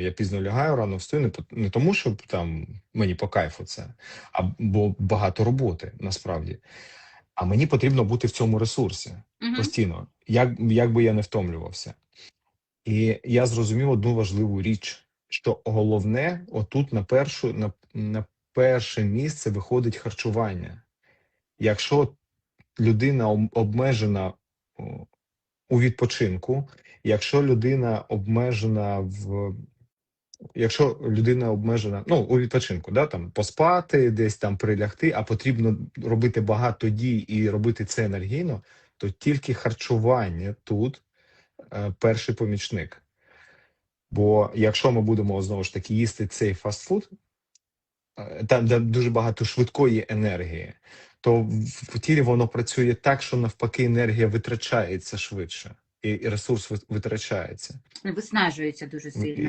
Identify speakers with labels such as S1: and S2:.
S1: Я пізно лягаю, рано встаю, не, тому, що там мені по кайфу це, а бо багато роботи насправді. А мені потрібно бути в цьому ресурсі
S2: Мгм.
S1: постійно, як, як би я не втомлювався. І я зрозумів одну важливу річ, що головне, отут на першу, на, на перше місце виходить харчування. Якщо людина обмежена у відпочинку, якщо людина обмежена в. Якщо людина обмежена ну, у відпочинку, да, там поспати, десь там прилягти, а потрібно робити багато дій і робити це енергійно, то тільки харчування тут е, перший помічник. Бо якщо ми будемо знову ж таки їсти цей фастфуд, е, там де дуже багато швидкої енергії, то в, тілі воно працює так, що навпаки енергія витрачається швидше, і, ресурс ви- витрачається.
S2: Виснажується дуже сильно.